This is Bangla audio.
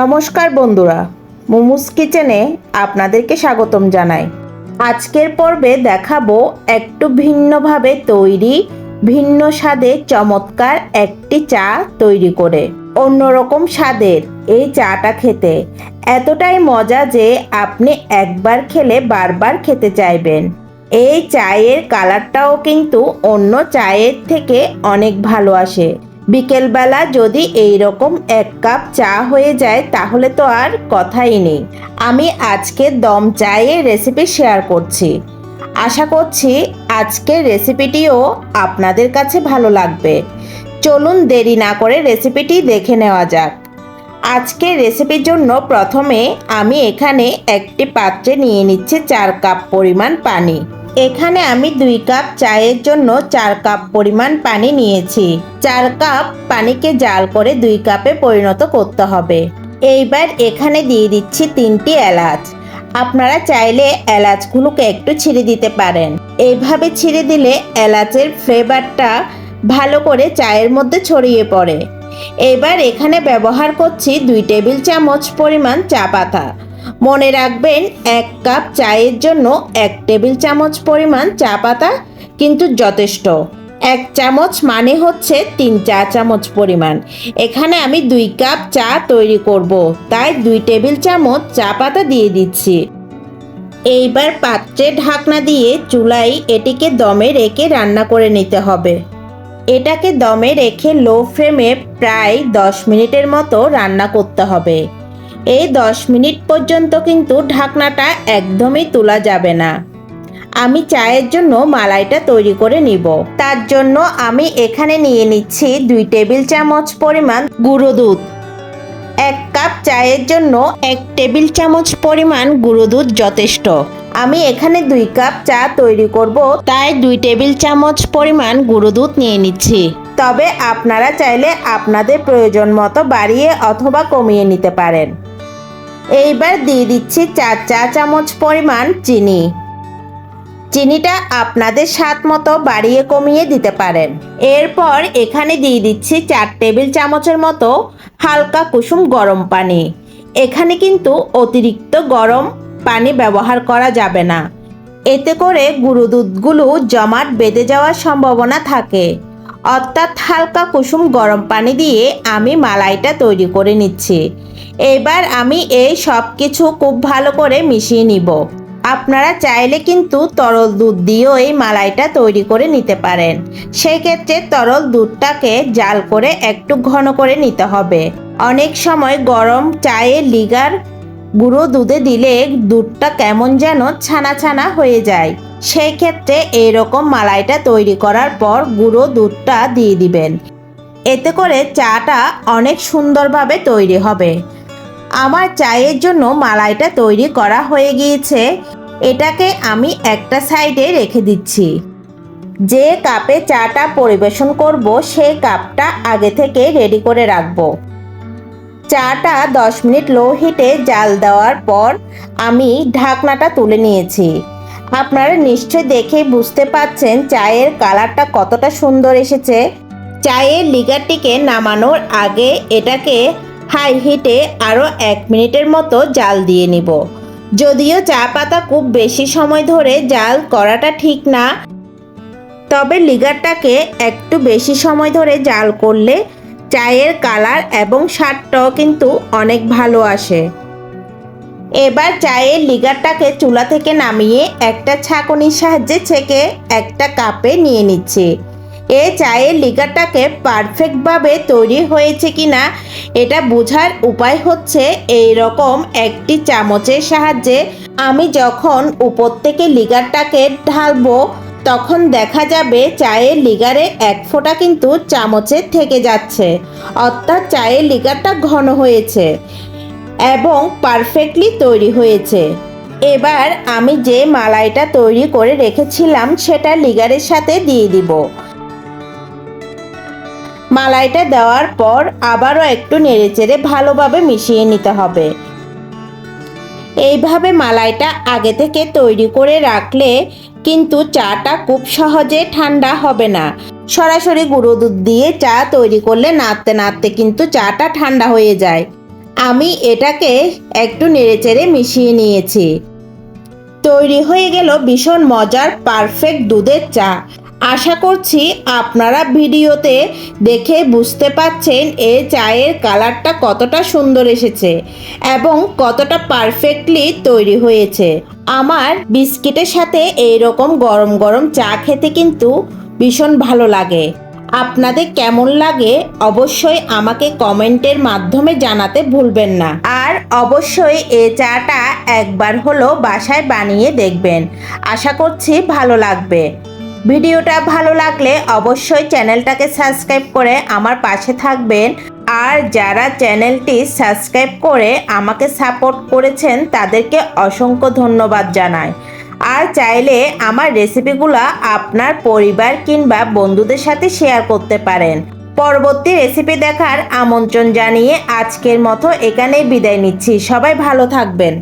নমস্কার বন্ধুরা, মোমোস কিচেনে আপনাদেরকে স্বাগতম জানাই। আজকের পর্বে দেখাবো একটু ভিন্নভাবে তৈরি, ভিন্ন স্বাদে চমৎকার একটি চা তৈরি করে। অন্যরকম স্বাদের এই চাটা খেতে। এতটাই মজা যে আপনি একবার খেলে বারবার খেতে চাইবেন। এই চায়ের কালারটাও কিন্তু অন্য চায়ের থেকে অনেক ভালো আসে। বিকেলবেলা যদি এই রকম এক কাপ চা হয়ে যায়, তাহলে তো আর কথাই নেই। আমি আজকে দম চায়ের রেসিপি শেয়ার করছি। আশা করছি আজকের রেসিপিটিও আপনাদের কাছে ভালো লাগবে। চলুন দেরি না করে রেসিপিটি দেখে নেওয়া যাক। আজকের রেসিপির জন্য প্রথমে আমি এখানে একটি পাত্রে নিয়ে নিচ্ছি চার কাপ পরিমাণ পানি। এখানে আমি দুই কাপ চায়ের জন্য চার কাপ পরিমাণ পানি নিয়েছি। চার কাপ পানিকে জাল করে দুই কাপে পরিণত করতে হবে। এইবার এখানে দিয়ে দিচ্ছি তিনটি এলাচ। আপনারা চাইলে এলাচগুলোকে একটু ছিঁড়ে দিতে পারেন। এইভাবে ছিঁড়ে দিলে এলাচের ফ্লেভারটা ভালো করে চায়ের মধ্যে ছড়িয়ে পড়ে। এবার এখানে ব্যবহার করছি দুই টেবিল চামচ পরিমাণ চা পাতা। মনে রাখবেন, এক কাপ চায়ের জন্য এক টেবিল চামচ পরিমাণ চা পাতা কিন্তু যথেষ্ট। এক চামচ মানে হচ্ছে তিন চা চামচ পরিমাণ। এখানে আমি দুই কাপ চা তৈরি করব, তাই দুই টেবিল চামচ চা পাতা দিয়ে দিচ্ছি। এইবার পাত্রে ঢাকনা দিয়ে চুলায় এটিকে দমে রেখে রান্না করে নিতে হবে। এটাকে দমে রেখে লো ফ্লেমে প্রায় দশ মিনিটের মতো রান্না করতে হবে। এই দশ মিনিট পর্যন্ত কিন্তু ঢাকনাটা একদমই তোলা যাবে না। আমি চায়ের জন্য মালাইটা তৈরি করে নিব। তার জন্য আমি এখানে নিয়ে নিচ্ছি দুই টেবিল চামচ পরিমাণ গুঁড়ো দুধ। এক কাপ চায়ের জন্য এক টেবিল চামচ পরিমাণ গুঁড়ো দুধ যথেষ্ট। আমি এখানে দুই কাপ চা তৈরি করব। তাই দুই টেবিল চামচ পরিমাণ গুঁড়ো দুধ নিয়ে নিচ্ছি। তবে আপনারা চাইলে আপনাদের প্রয়োজন মতো বাড়িয়ে অথবা কমিয়ে নিতে পারেন। এইবার দিয়ে দিচ্ছি চার চা চামচ পরিমাণ চিনি। চিনিটা আপনাদের স্বাদ মতো বাড়িয়ে কমিয়ে দিতে পারেন। এরপর এখানে দিয়ে দিচ্ছি চার টেবিল চামচের মতো হালকা কুসুম গরম পানি। এখানে কিন্তু অতিরিক্ত গরম পানি ব্যবহার করা যাবে না। এতে করে গুঁড়ো দুধগুলো জমাট বেঁধে যাওয়ার সম্ভাবনা থাকে। অর্থাৎ হালকা কুসুম গরম পানি দিয়ে আমি মালাইটা তৈরি করে নিচ্ছি। এবার আমি এই সব কিছু খুব ভালো করে মিশিয়ে নিব। আপনারা চাইলে কিন্তু তরল দুধ দিয়েও এই মালাইটা তৈরি করে নিতে পারেন। সেক্ষেত্রে তরল দুধটাকে জাল করে একটু ঘন করে নিতে হবে। অনেক সময় গরম চায়ে লিগার গুঁড়ো দুধে দিলে দুধটা কেমন যেন ছানা ছানা হয়ে যায়। সেই ক্ষেত্রে এইরকম মালাইটা তৈরি করার পর গুঁড়ো দুধটা দিয়ে দিবেন। এতে করে চাটা অনেক সুন্দরভাবে তৈরি হবে। আমার চায়ের জন্য মালাইটা তৈরি করা হয়ে গিয়েছে। এটাকে আমি একটা সাইডে রেখে দিচ্ছি। যে কাপে চাটা পরিবেশন করব সেই কাপটা আগে থেকে রেডি করে রাখব। চাটা দশ মিনিট লো হিটে জাল দেওয়ার পর আমি ঢাকনাটা তুলে নিয়েছি। আপনারা নিশ্চয় দেখে বুঝতে পাচ্ছেন চায়ের কালারটা কতটা সুন্দর এসেছে। চায়ের লিগারটিকে নামানোর আগে এটাকে হাই হিটে আরও এক মিনিটের মতো জাল দিয়ে নিব। যদিও চা পাতা খুব বেশি সময় ধরে জাল করাটা ঠিক না, তবে লিগারটাকে একটু বেশি সময় ধরে জাল করলে চায়ের কালার এবং স্বাদটাও কিন্তু অনেক ভালো আসে। এবার চায়ের লিগারটাকে চুলা থেকে নামিয়ে একটা ছাঁকনির সাহায্যে ছেঁকে একটা কাপে নিয়ে নিচ্ছি। এ চায়ের লিগারটাকে পারফেক্টভাবে তৈরি হয়েছে কিনা এটা বোঝার উপায় হচ্ছে এই রকম একটি চামচের সাহায্যে আমি যখন উপর থেকে লিগারটাকে ঢালবো, তখন দেখা যাবে চায়ের লিগারে এক ফোঁটা কিন্তু চামচের থেকে যাচ্ছে। অর্থাৎ চায়ের লিগারটা ঘন হয়েছে এবং পারফেক্টলি তৈরি হয়েছে। এবার আমি যে মালাইটা তৈরি করে রেখেছিলাম, সেটা লিগারের সাথে দিয়ে দিব। মালাইটা দেওয়ার পর আবারও একটু নেড়েচেড়ে ভালোভাবে মিশিয়ে নিতে হবে। এইভাবে মালাইটা আগে থেকে তৈরি করে রাখলে কিন্তু চাটা খুব সহজে ঠান্ডা হবে না। সরাসরি গুঁড়ো দুধ দিয়ে চা তৈরি করলে নাড়তে নাড়তে কিন্তু চাটা ঠান্ডা হয়ে যায়। আমি এটাকে একটু নেড়েচেড়ে মিশিয়ে নিয়েছি। তৈরি হয়ে গেল ভীষণ মজার পারফেক্ট দুধের চা। আশা করছি আপনারা ভিডিওতে দেখে বুঝতে পাচ্ছেন এ চায়ের কালারটা কতটা সুন্দর এসেছে এবং কতটা পারফেক্টলি তৈরি হয়েছে। আমার বিস্কিটের সাথে এই রকম গরম গরম চা খেতে কিন্তু ভীষণ ভালো লাগে। আপনাদের কেমন লাগে অবশ্যই আমাকে কমেন্টের মাধ্যমে জানাতে ভুলবেন না। আর অবশ্যই এ চাটা একবার হলো বাসায় বানিয়ে দেখবেন। আশা করছি ভালো লাগবে। ভিডিওটা ভালো লাগলে অবশ্যই চ্যানেলটাকে সাবস্ক্রাইব করে আমার পাশে থাকবেন। আর যারা চ্যানেলটি সাবস্ক্রাইব করে আমাকে সাপোর্ট করেছেন, তাদেরকে অসংখ্য ধন্যবাদ জানাই। আর চাইলে আমার রেসিপিগুলো আপনার পরিবার কিংবা বন্ধুদের সাথে শেয়ার করতে পারেন। পরবর্তী রেসিপি দেখার আমন্ত্রণ জানিয়ে আজকের মতো এখানেই বিদায় নিচ্ছি। সবাই ভালো থাকবেন।